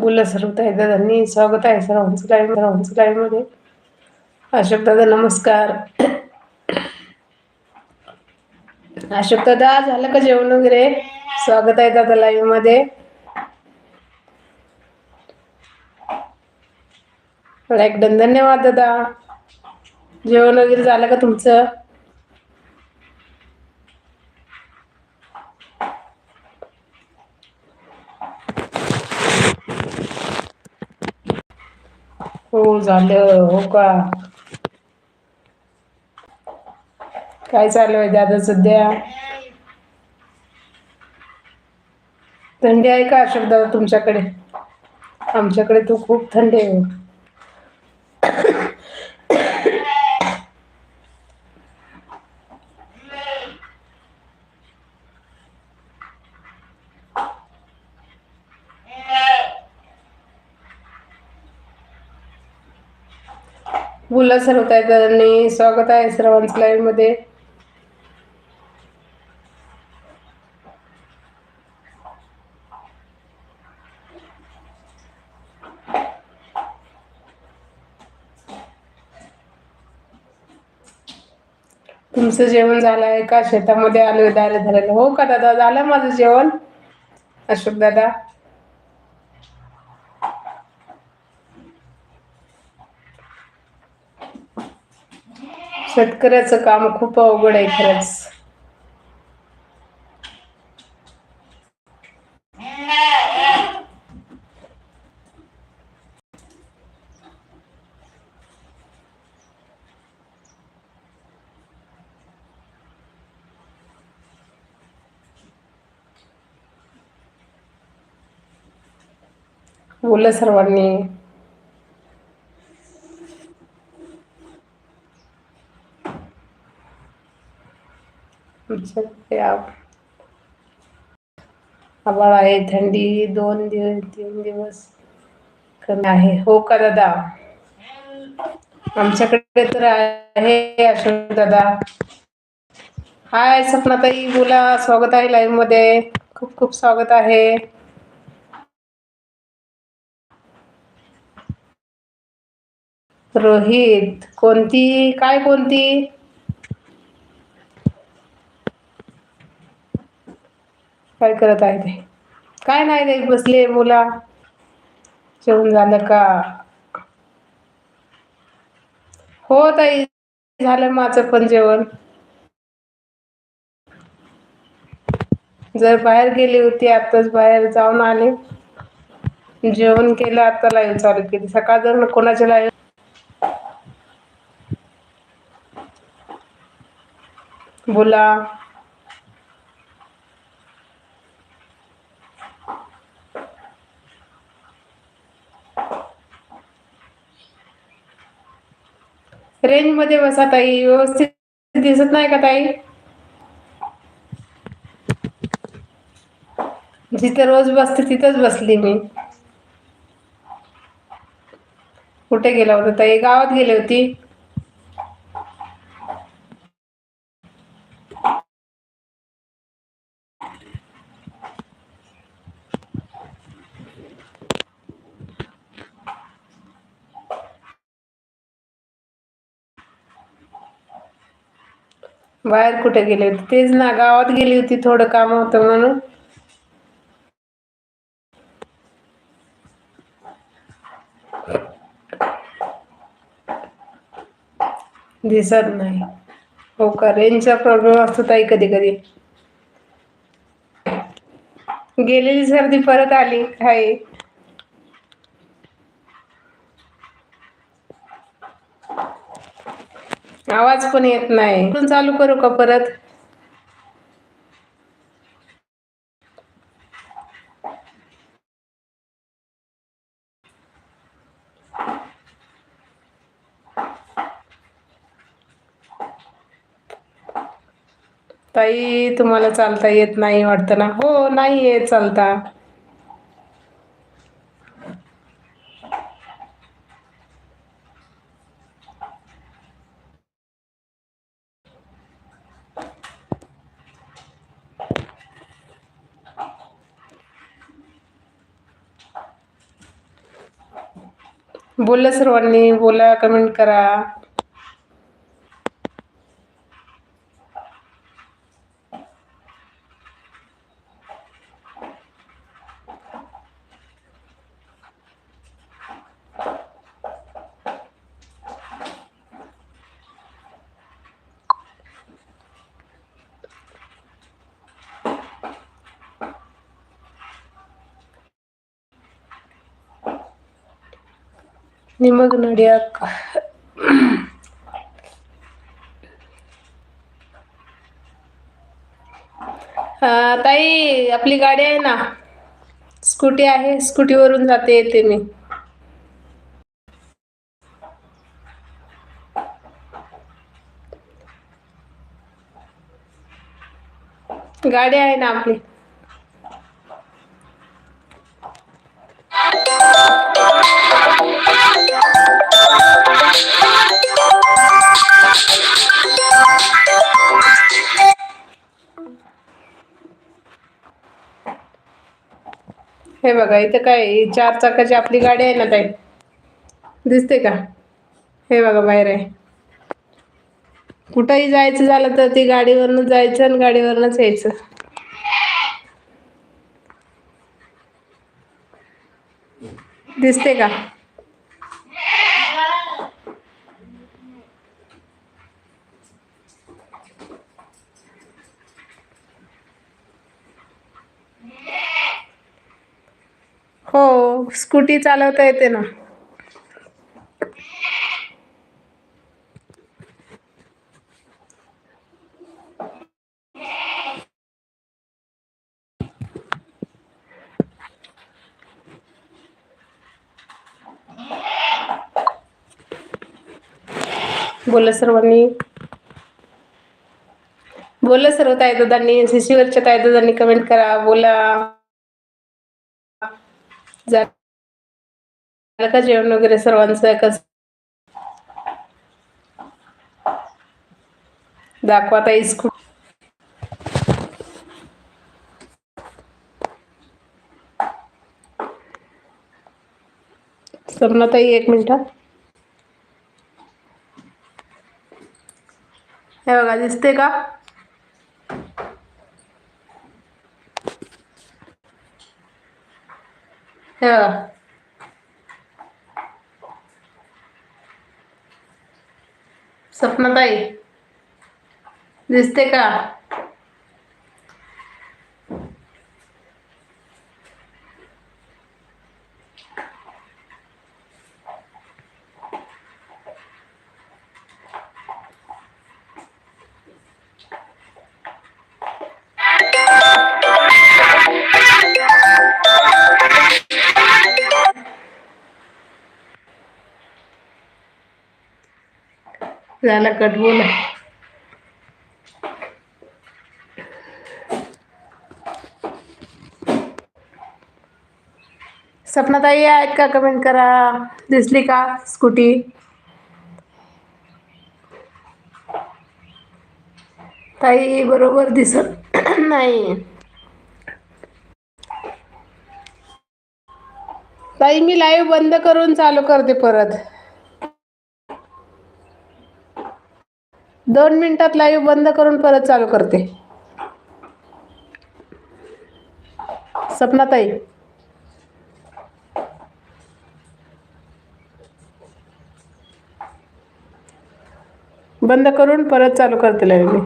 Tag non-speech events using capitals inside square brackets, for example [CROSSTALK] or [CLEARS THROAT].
बोला सर्व ताई दादांनी स्वागत आहे सर्वांचं लाईव्ह सर्वांचं लाईव्हमध्ये. अशोक दादा नमस्कार. अशोक दादा झालं का जेवण वगैरे? स्वागत आहे दादा लाईव्हमध्ये. लाईक डन धन्यवाद दादा. जेवण वगैरे झालं का तुमचं? हो झालं. हो का? काय चालू आहे दादा सध्या? थंडी आहे का अशोक तुमच्याकडे? आमच्याकडे तू खूप थंडी आहे. बोला सर्व त्यांनी स्वागत आहे सर्वांचं लाईव्हमध्ये तुमचं जेवण झालं आहे का? शेतामध्ये आलो दारे धरायला. हो का दादा झालं माझं जेवण? अशोक दादा? शेतकऱ्याचं काम खूप अवघड आहे खरंच. बोला सर्वांनी. आभाळ आहे थंडी दोन दिवस तीन दिवस कमी आहे. हो का दादा आमच्याकडे तर आहे अशोक दादा. हाय सपनाताई बोला. स्वागत आहे लाईव्हमध्ये. खूप खूप स्वागत आहे. रोहित कोणती? काय कोणती? काय करत आहे ते? काय नाही नाही बसले मुला. जेवण झालं का? हो ताई झालं माझं पण जेवण. जर बाहेर गेली होती आताच बाहेर जाऊन आले. जेवण केलं आता लाईव्ह चालू केली. सकाळ जर कोणाच्या लाईव्ह बोला. रेंजमध्ये बसा ताई. व्यवस्थित दिसत नाही का ताई? जिथे रोज बसते तिथंच बसली मी. कुठे गेला होता ताई? गावात गेली होती? बाहेर कुठे गेले होते? तेच ना गावात गेली होती थोडं काम होतं म्हणून. दिसत नाही. हो का? रेंजचा प्रॉब्लेम असतो ताई कधी कधी. गेलेली सर्दी परत आली आहे आवाज पण येत नाही. चालू करू का परत? ताई तुम्हाला चालता येत नाही वाटतं ना? हो नाही येत चालता. बोला सर्वांनी बोला कमेंट करा. ನಿಮಗ್ नडियाक ताई आपली गाडी आहे ना? स्कूटी आहे स्कूटीवरून जाते येते मी. गाडी आहे ना आपली? हे बघा इथं काय चार चाकाची आपली गाडी आहे ना ताई? दिसते का? हे बघा बाहेर आहे. कुठंही जायचं झालं तर ती गाडीवरनं जायचं आणि गाडीवरनंच यायचं. दिसते का हो स्कूटी चालवता येते ना. बोला सर्वांनी. बोला सर्व ताईदादांनी शिशीवरच्या ताईदादांनी कमेंट करा. बोला. जा का जेवण वगैरे सर्वांचं एकच. दाखवा ताई स्कू ताई एक मिनिट. हे बघा दिसते का? हे बघा. स्वप्नताई दिसते का? झाला कट बोला. सपनाताई आहेत का? कमेंट करा. दिसली का स्कूटी ताई बरोबर दिसत [CLEARS THROAT] नाही. ताई मी लाईव्ह बंद करून चालू करते परत. दोन मिनिटात लाईव्ह बंद करून परत चालू करते. सपनाताई. बंद करून परत चालू करते लाईव्ह मी.